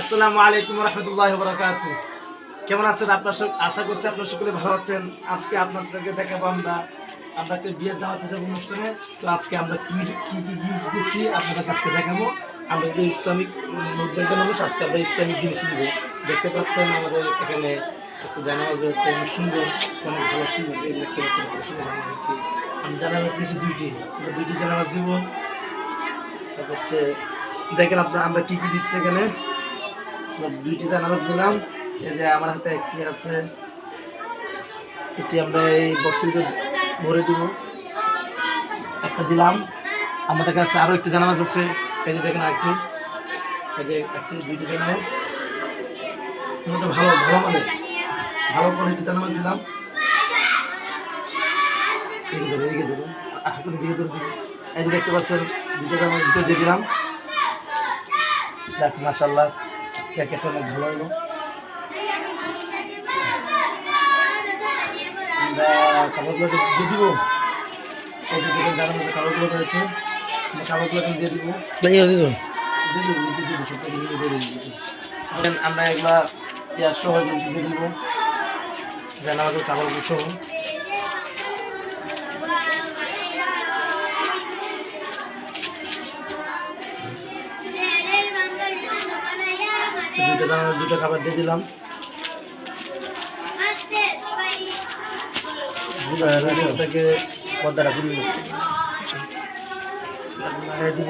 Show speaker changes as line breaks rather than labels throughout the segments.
আসসালামু আলাইকুম রহমতুল্লাহ বরাকাত কেমন আছেন? আপনার সব- আশা করছি আপনার সকলে ভালো আছেন। আজকে আপনাদেরকে দেখাবো আমরা আমরা একটা বিয়ের দাওয়াতে যাব অনুষ্ঠানে। তো আজকে আমরা কি কি কি গিফট দিচ্ছি আপনাদের কাছে দেখাবো। আমরা যে ইসলামিক মুভমেন্টের মানুষ, আজকে আমরা ইসলামিক জিনিস নিব। দেখতে পাচ্ছেন আমাদের এখানে একটা জানাজ রয়েছে, অনেক সুন্দর, অনেক ভালো সুন্দর। এই দেখতে পাচ্ছেন, ভালো সুন্দর একটি। আমি জানাজ দিয়েছি দুইটি। আমরা দুইটি জানাজ দিব। তারপর হচ্ছে, দেখেন আপনার, আমরা কী কী দিচ্ছি এখানে? দুইটি জানাজ দিলাম। এই যে আমার হাতে একটি আছে। এটি আমরা এই বক্সিতে ভরে দিব। একটা দিলাম। আমাদের কাছে আরও একটি জানাজ আছে। এই যে দেখেন একটি এই যে একটি, দুইটি মোটামুটি ভালো ভালো মানে ভালো কোয়ালিটি জানাজ দিলাম। এদিকে ধরো এদিকে ধরো হাসান দিকে ধরো দিকে এই যে দেখতে পাচ্ছেন দুটো জানাজ দুটো দিয়ে দিলাম। যাক মাসাল্লাহ প্যাকেটটা অনেক ভালো হলো। আমরা দিয়ে দিব। যার মধ্যে রয়েছে দিয়ে দিব। দিয়ে দিব, আমরা এগুলা পেঁয়াজ সহ দিয়ে দিব। যেন আমাদের সহ। দুটো দানা দুটো খাবার দিয়ে দিলাম। ওটাকে পর্দাটা খুলি লাগাই দিব।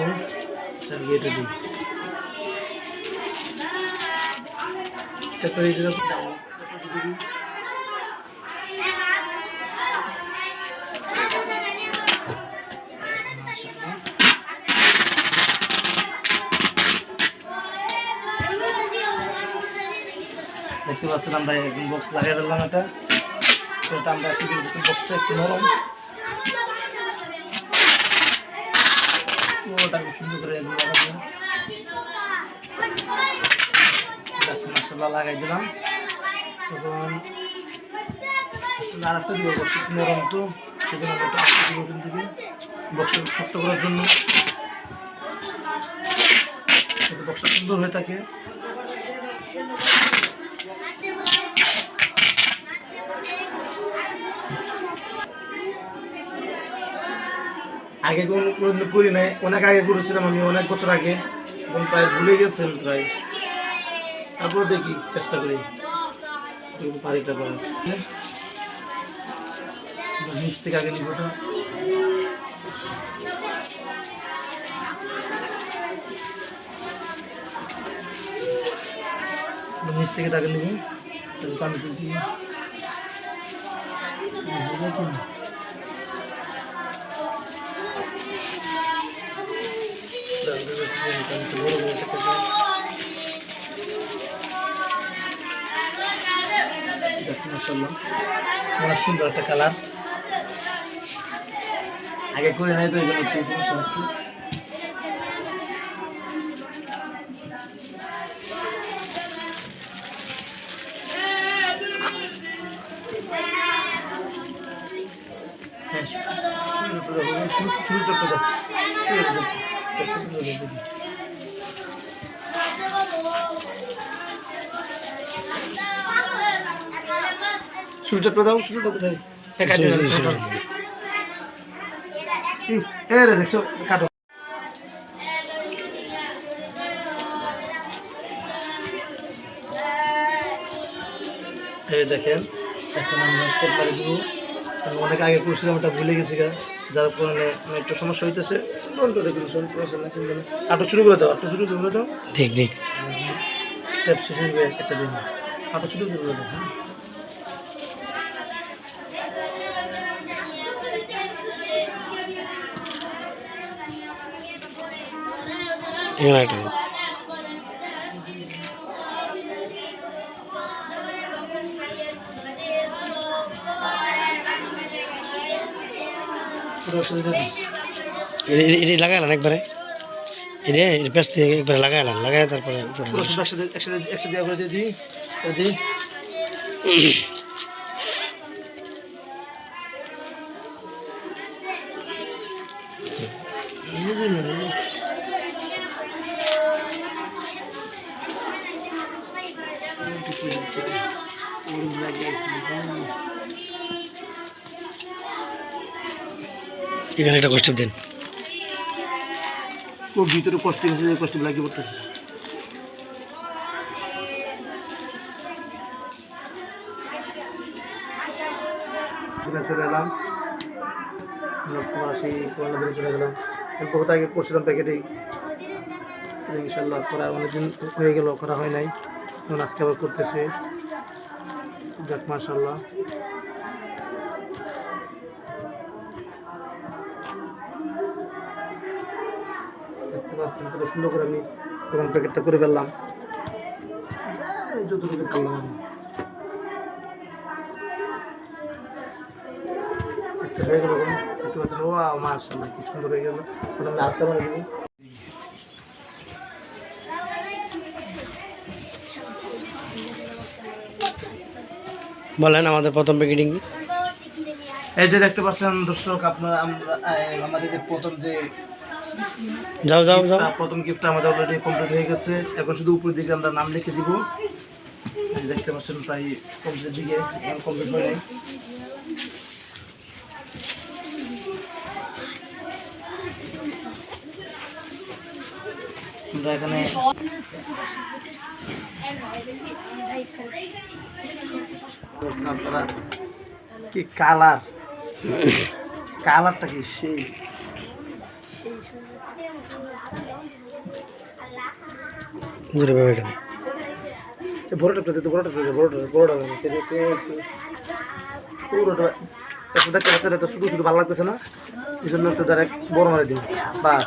গিয়েটা দিই। তারপরে দেখতে পাচ্ছেন আমরা একদম বক্স লাগাই দিলাম এটা। সেটা আমরা একটু বক্সটা একটু নরম ওটা খুব সুন্দর করে মশলা লাগাই দিলাম। তখন আর একটা দিব বক্স নরম তো সেজন্য আমরা একটা দিব বক্স শক্ত করার জন্য। বক্সটা সুন্দর হয়ে থাকে। আগে কোনো করি নাই, অনেক আগে করেছিলাম আমি, অনেক বছর আগে। এখন প্রায় ভুলে গেছেন প্রায়। তারপরে দেখি, চেষ্টা করি। পারিটা করার নিচ থেকে আগে নিব ওটা নিচ থেকে তাকে নিব। তারপর আমি তুলছি। সুন্দর একটা কালার। আগে করে নাই তো এই জন্য হচ্ছে। শুরু করে দাও শুরুটা করে দাও কোথায় এ রে দেখছ কাটো। দেখেন এখন আমরা দেবো। আমি অনেক আগে করছিলাম ওটা ভুলে গেছি গা। যার কারণে মানে একটু সমস্যা হইতেছে। ফোন করে দিন ফোন করে আটো শুরু করে দাও আটো শুরু করে দাও।
ঠিক ঠিক।
স্টেপ শেষ হয়ে একটা দিন। আটো শুরু করে দাও হ্যাঁ।
এটা লাগাইলেন একবারে। এটা এর পেস্ট দিয়ে একবারে লাগাইলেন লাগাই তারপরে
একসাথে একসাথে একসাথে দিয়ে দিই
এখানে একটা কষ্ট দেন।
খুব ভিতরে কষ্ট হয়েছে কষ্ট লাগিয়ে পড়তেছে। হয়ে গেল, করা হয় নাই। এখন আজকে আবার করতেছে। যাক মাশাল্লাহ সুন্দর করে আমি প্যাকেটটা করে ফেললাম। যতটুকু পারলাম আমি। আচ্ছা, সুন্দর হয়ে আটটা বানিয়ে
বলেন আমাদের প্রথম প্যাকেটিং
এই যে দেখতে পাচ্ছেন দর্শক আপনার আমাদের যে প্রথম যে
যাও যাও যাও।
প্রথম গিফটটা আমাদের অলরেডি কমপ্লিট হয়ে গেছে। এখন শুধু উপরের দিকে আমরা নাম লিখে দিব। দেখতে পাচ্ছেন, প্রায় কমপ্লিট দিকে কমপ্লিট হয়ে আমরা এখানে কি কালার? কালারটা কি সেই?
পাবে
এই বড়টা পেতে বড়টা পেতে বড়টা বড়টা পুরোটা দেখতে পাচ্ছেন এটা শুধু শুধু ভালো লাগতেছে না। এই জন্য একটু ডাইরেক্ট বড় মারে দিন বাস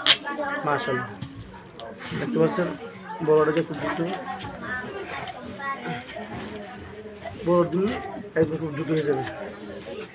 মাশাল্লাহ দেখতে পাচ্ছেন? বড়টাকে খুব দ্রুত। বড় দিন একদম খুব দ্রুত হয়ে যাবে।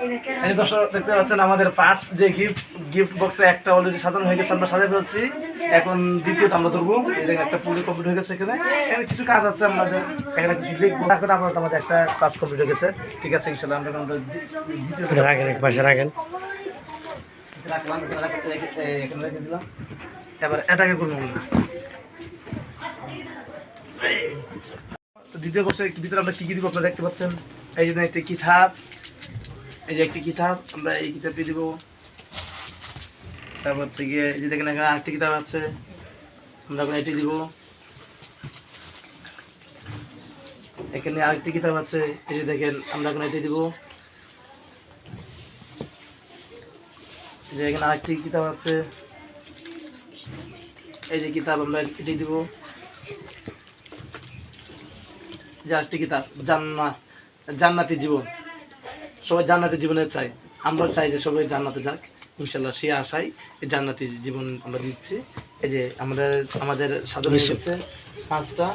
এই দর্শক দেখতে পাচ্ছেন আমাদের ফার্স্ট যে গিফট গিফট বক্সে একটা অলরেডি সাজানো হয়ে গেছে আমরা সাজাই ফেলছি। এখন দ্বিতীয়টা আমরা ধরবো। এই একটা পুরো কমপ্লিট হয়ে গেছে এখানে। এখানে কিছু কাজ আছে আমাদের। এখানে কিছু লিখব। এখন আমাদের একটা কাজ কমপ্লিট হয়ে গেছে। ঠিক আছে ইনশাল্লাহ আমরা আমরা
রাখেন এক পাশে রাখেন।
রাখলাম এখানে রেখে- এই এখানে রেখে দিলাম। এবার এটাকে করব আমরা। তো দ্বিতীয় বক্সের ভিতরে আমরা কি কি দিব আপনারা দেখতে পাচ্ছেন? এই যে একটি কিতাব এই যে একটি কিতাব, আমরা এই কিতাবটি দিব। তারপর হচ্ছে গিয়ে যে দেখেন এখানে আরেকটি কিতাব আছে, আমরা এখন এটি দিব। এখানে আরেকটি কিতাব আছে, এই যে দেখেন, আমরা এখন এটি দিব। যে এখানে আরেকটি কিতাব আছে, এই যে কিতাব, আমরা এটি দিব। যে আরেকটি কিতাব, জান্না জান্নাতি জীবন। সবাই জান্নাতি জীবনে চাই। আমরা চাই যে সবাই জান্নাতে যাক। ইনশাল্লাহ সে আশাই এই জান্নাতি জীবন আমরা দিচ্ছি এই যে আমাদের আমাদের সাধন হচ্ছে পাঁচটা।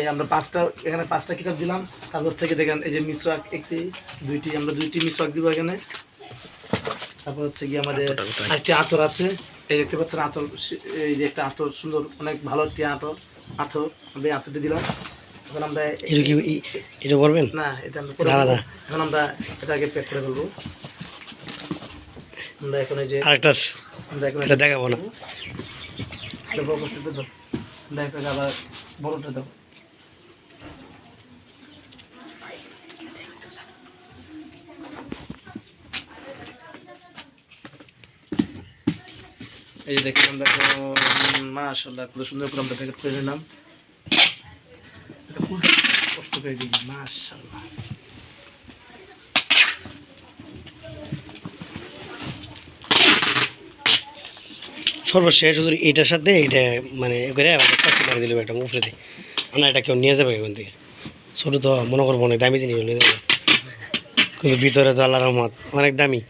এই আমরা পাঁচটা এখানে পাঁচটা কিতাব দিলাম। তারপর হচ্ছে কি দেখেন এই যে মিসওয়াক একটি দুইটি আমরা দুইটি মিসওয়াক দিব এখানে। তারপর হচ্ছে কি আমাদের একটি আতর আছে। এই দেখতে পাচ্ছেন আতর এই যে একটা আতর সুন্দর অনেক ভালো একটি আতর আতর। আমরা এই আতরটি দিলাম। এখন আমরা
এটা কি এটা করবেন?
না এটা আমরা
আলাদা।
এখন আমরা এটাকে প্যাক করে ফেলব। আমরা এখন এই যে
আরেকটা আছে।
আমরা এখন
এটা দেখাবো না।
এটা বড় দাও আমরা আবার বড়টা দাও এই যে দেখি আমরা মাশাল্লাহ কত সুন্দর করে আমরা প্যাকেট করে নিলাম। করে দিই মাশাল্লাহ
সর্বশেষ শুধু এইটার সাথে এইটা মানে করে দিল একটা মুফরে দিয়ে আমরা এটা কেউ নিয়ে যাবে এখান থেকে। ছোটো তো মনে করব অনেক দামি জিনিস হলে কিন্তু ভিতরে তো আল্লাহ রহমত, অনেক দামি।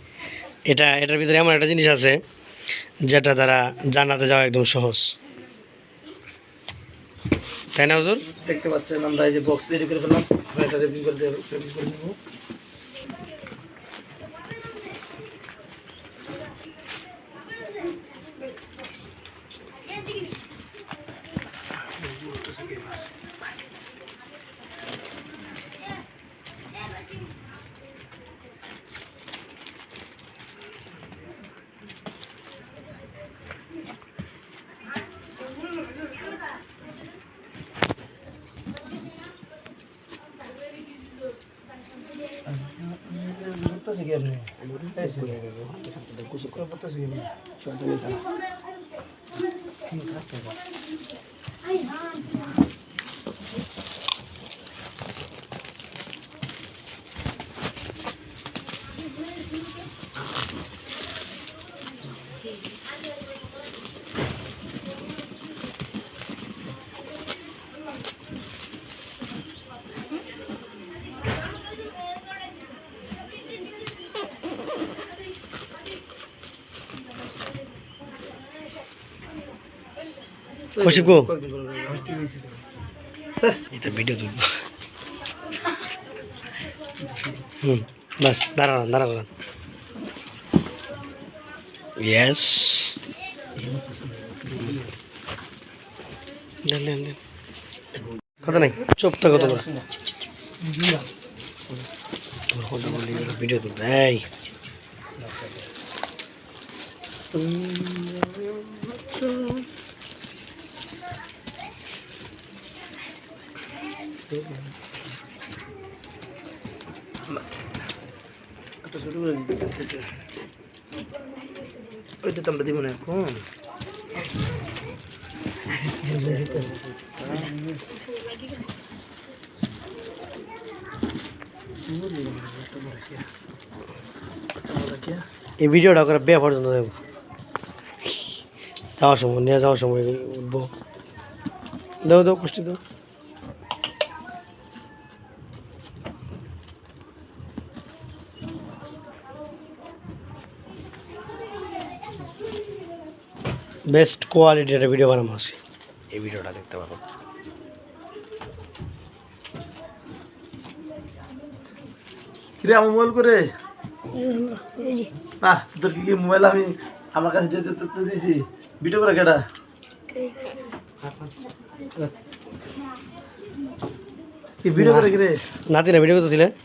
এটা, এটার ভিতরে এমন একটা জিনিস আছে, যেটা দ্বারা জানাতে যাওয়া একদম সহজ। তাই না
দেখতে পাচ্ছেন আমরা এই যে বক্স রেডি করে ফেললাম। এটা রেডি করে দিয়ে করে নেব করতেছে কি আপনি কুসুক করে করতেছে কি আপনি শুনতে পেয়েছেন
কৌশিক গো। এটা ভিডিও তুলবো। হুম বাস দাঁড়ান দাঁড়ান ইয়েস দেন দেন দেন। কথা নাই? চুপ তো কথা বলছি ভিডিও তুলবে এই।
একটা ছোট করে দিতে ওইটা তো আমরা দিব না এখন।
এই ভিডিওটা করে বে পর্যন্ত দেব। যাওয়ার সময়, নিয়ে যাওয়ার সময় উঠবো। দাও দাও, কষ্ট দাও। বেস্ট কোয়ালিটির একটা ভিডিও বানাবো আজকে। এই ভিডিওটা দেখতে পাবো
কিরে আমার মোবাইল করে? আহ তোর কি মোবাইল আমি আমার কাছে দিয়ে দিতে তো দিয়েছি ভিডিও করে কেটা? কি ভিডিও করে কিরে?
নাতি না ভিডিও করতেছিলে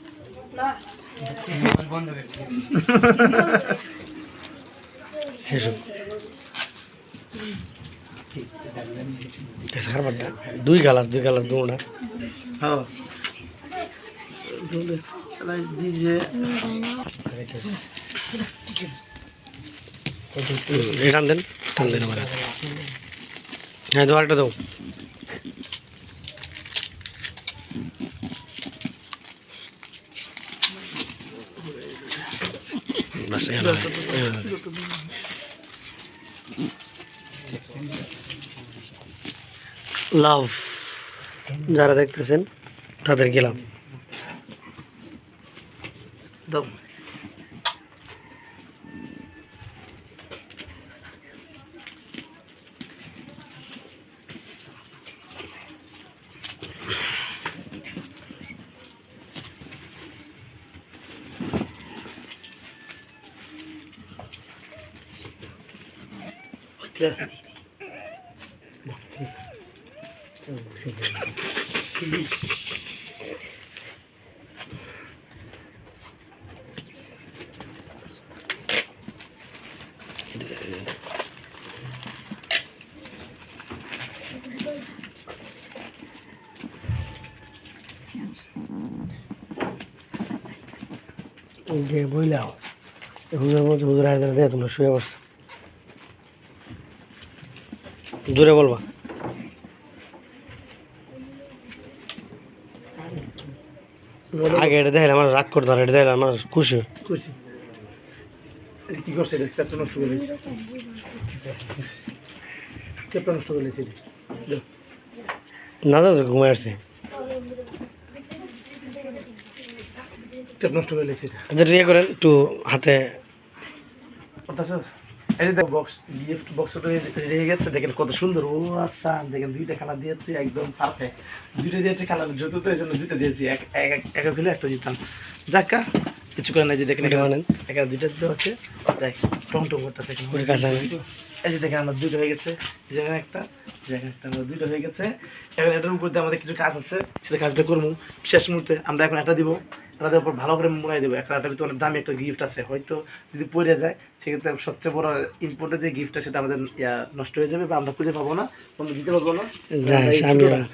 শেষ হোক। দুই কালার দুই কালার দুটা
হ্যাঁ
টান দেন টান দেন হ্যাঁ দু আরেকটা দাও লাভ যারা দেখতেছেন তাদের গেলাম
দাও।
যে বইলাও হুজুর মধ্যে হুজুর আয় দেয় তোমরা শুয়ে বস জোরে বলবা। আগে এটা দেখলে আমার রাগ করতো আর এটা দেখলে আমার খুশি
খুশি। করছে এটা? একটা নষ্ট করে দিয়েছে। নষ্ট করে দিয়েছে
না দাদা ঘুমাই আসছে।
নষ্ট করে লেছি এটা।
এদের ইয়ে করেন একটু হাতে
এই যে বক্স গিফট বক্সটা রেখে গেছে। দেখেন কত সুন্দর। ও আচ্ছা দেখেন দুইটা কালার দিয়েছি একদম পারফেক্ট দুইটা দিয়েছি কালার যত তো এই জন্য দুইটা দিয়েছি। এক এক এক- একা ফেলে একটা দিতাম। যাক্কা কিছু করে নাই যে দেখেন
আনেন।
দুইটা দিতে হচ্ছে দেখ টং টং করতেছে এই যে দেখেন আমার দুইটা হয়ে গেছে। জায়গায় একটা জায়গায় একটা আমার দুইটা হয়ে গেছে। এবার এটার উপর দিয়ে আমাদের কিছু কাজ আছে সেটা কাজটা করব। শেষ মুহূর্তে আমরা এখন একটা দিব। তাদের উপর ভালো করে মোড়াই দেবো। একটা একটা ভিতরে অনেক দামি একটা গিফট আছে। হয়তো যদি পড়ে যায় সেক্ষেত্রে সবচেয়ে বড় ইম্পর্টেন্ট যে গিফটটা সেটা আমাদের নষ্ট হয়ে যাবে বা আমরা খুঁজে পাবো না আমরা দিতে পারব না
যা,
আমরা এই
সামনে
ছোটটা-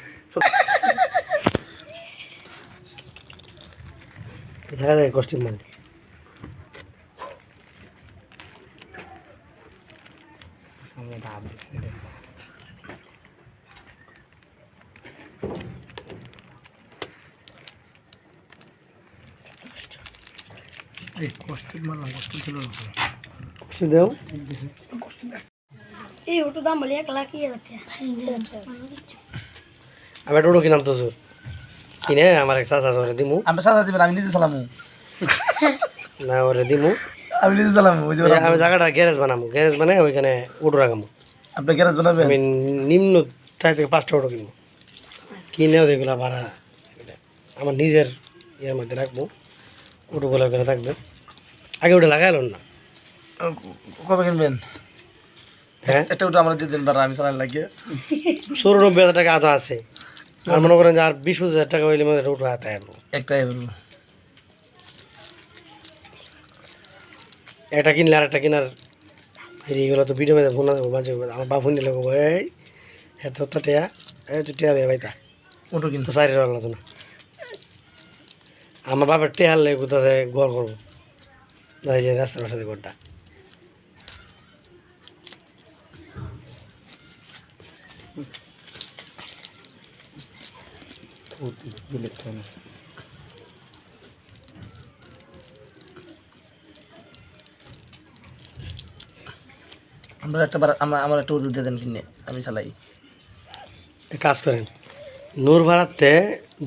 দেখা যায় কষ্টের মানে
এই
ওটু দাম বলে এক লাখ ইয়ে হচ্ছে
আমি টোটো কিনাম তো জোর। কিনে আমার এক চাচা ওরে দিমু।
আমরা সাজা দিবেন আমি নিজে চালামু।
না ওরে দিমু।
আমি নিজে চালামু ওই যে
আমি জায়গাটা গ্যারেজ বানাবো গ্যারেজ বানাই ওইখানে অটো রাখাবো
আপনি গ্যারেজ বানাবেন?
আমি নিম্ন চার থেকে পাঁচটা অটো কিনবো। কিনেও যেগুলো ভাড়া আমার নিজের ইয়ের মধ্যে রাখব অটোগুলো ওখানে থাকবে। আগে ওটা লাগাইল না।
কবে কিনবেন?
হ্যাঁ?
একটা ওটা আমরা দিয়ে দিন দাঁড়া আমি চালাই লাগিয়ে।
চৌরানব্বই হাজার টাকা আধা আছে। আর মনে করেন যে আর বিশ পঁচিশ হাজার টাকা হইলে মানে ওটা হাতে
একটাই হলো।
একটা কিনলে আর একটা কিনার এগুলো তো ভিডিও মেয়েদের ফোন আছে বাজে আমার বাপ ফোন দিলে এই এত তো টেয়া এই তুই টেয়া দে ভাই তা
ওটো
তো
কিন্তু
সাইডে রাখল তো না। আমার বাপের টেয়ার লেগে কোথাতে ঘর করব। এই যে রাস্তার পাশে ঘরটা
আমরা একটা বার আমরা আমার একটা ওটো দিয়ে দেন কিনে আমি চালাই।
এক কাজ করেন নূর ভাড়াতে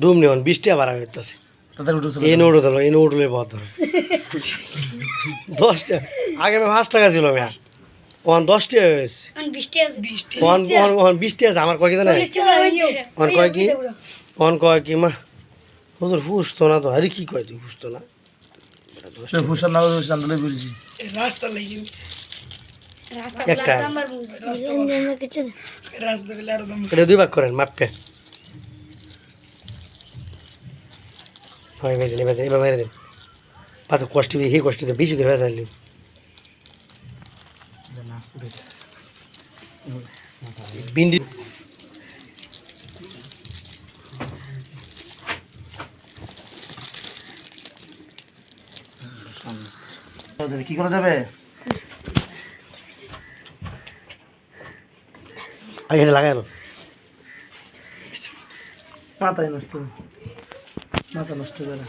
ডুম নিয়ন বিশ টাকা ভাড়া করতেছে
তাদের ওটো
এই নোট হলো এই নোট বহুত ধরো। দশ টাকা আগে আমি পাঁচ টাকা ছিল মেয়া ওখান দশ টাকা হয়েছে
বৃষ্টি আছে।
আমার কয় কি জানে? ওখান কয় কি? ওখান কয় কি মা? হুজুর ফুসতো না তো আরে কি কয় তুই ফুসতো না? একটা। এটা দুই ভাগ করেন মাপকে হয় মেরে নেবে এবার মেরে দেন। পাত কষ্ট দিয়ে সেই কষ্ট বেশি করে ভেসাইলি বিন্দি
কি করা যাবে?
আগে এটা লাগাই
মাথায় নষ্ট মাথা নষ্ট করে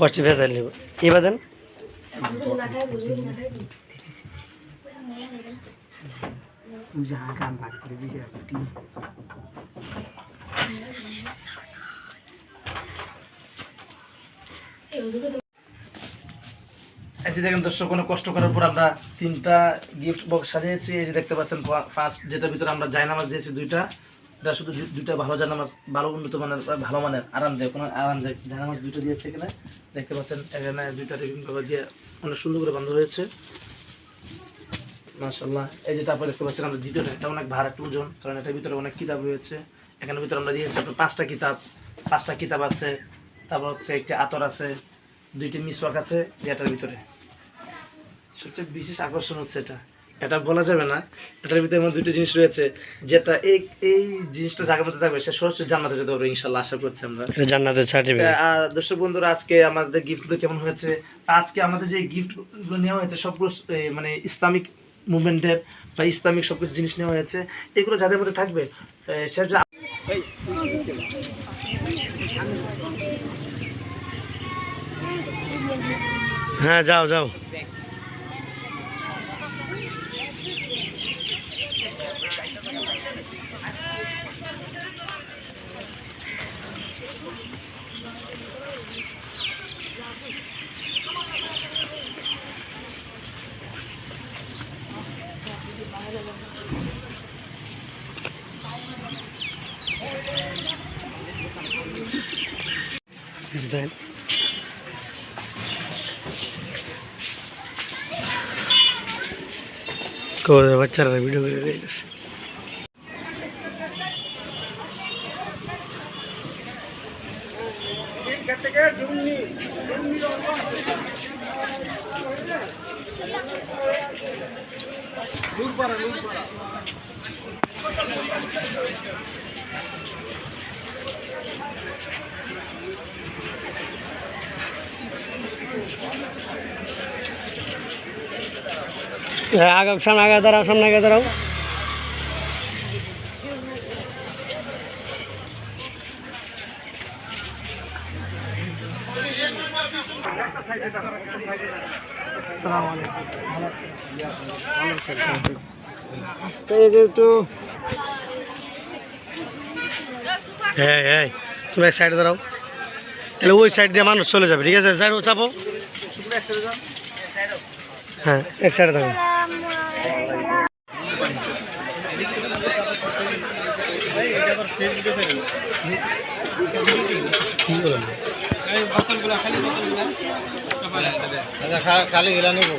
কষ্ট ভেসাইলি এবার দেন।
এই দেখেন দর্শক, কোনো কষ্ট করার পর আমরা তিনটা গিফট বক্স সাজিয়েছি। এই যে দেখতে পাচ্ছেন ফার্স্ট যেটার ভিতরে আমরা জায়নামাজ দিয়েছি দুইটা। এটা শুধু দু- দুইটা ভালো জায়নামাজ ভালো উন্নত মানের, ভালো মানের আরামদায়ক কোনো আরামদায়ক জায়নামাজ দুটো দিয়েছে এখানে। দেখতে পাচ্ছেন, এখানে দুইটা কভার দিয়ে অনেক সুন্দর করে বন্ধ হয়েছে মাশাল্লাহ এই যে তারপর দেখতে পাচ্ছেন আমরা দ্বিতীয়টা, এটা অনেক ভাড়া একটা ওজন, কারণ এটার ভিতরে অনেক কিতাব রয়েছে। এখানের ভিতরে আমরা দিয়েছি আপনার পাঁচটা কিতাব পাঁচটা কিতাব আছে। তারপর হচ্ছে একটি আতর আছে, দুইটি মিসওয়াক আছে, এটার ভিতরে। সবচেয়ে বিশেষ আকর্ষণ হচ্ছে এটা। এটা বলা যাবে না। এটার ভিতরে আমার দুটো জিনিস রয়েছে যেটা এই এই জিনিসটা জায়গার মধ্যে থাকবে সে সহজে জান্নাতে যেতে পারবে ইনশাল্লাহ আশা করছি আমরা।
এটা জান্নাতের সার্টিফিকেট
আর দর্শক বন্ধুরা আজকে আমাদের গিফটগুলো কেমন হয়েছে? আজকে আমাদের যে গিফটগুলো নেওয়া হয়েছে সবগুলো মানে ইসলামিক মুভমেন্টের বা ইসলামিক সব কিছু জিনিস নেওয়া হয়েছে। এগুলো যাদের মধ্যে থাকবে সেটা
হ্যাঁ যাও যাও। দেন করে বাচ্চারা ভিডিও করে রেখেছে হ্যাঁ আগে সামনে, আগে দাঁড়াও, সামনে, আগে দাঁড়াও। তুমি এক সাইডে দাঁড়াও। তাহলে ওই সাইড দিয়ে মানুষ চলে যাবে, ঠিক আছে? সাইড চাপো। হ্যাঁ এক সাইডে দাঁড়াও কি বলেন
খালি গেলা নেব।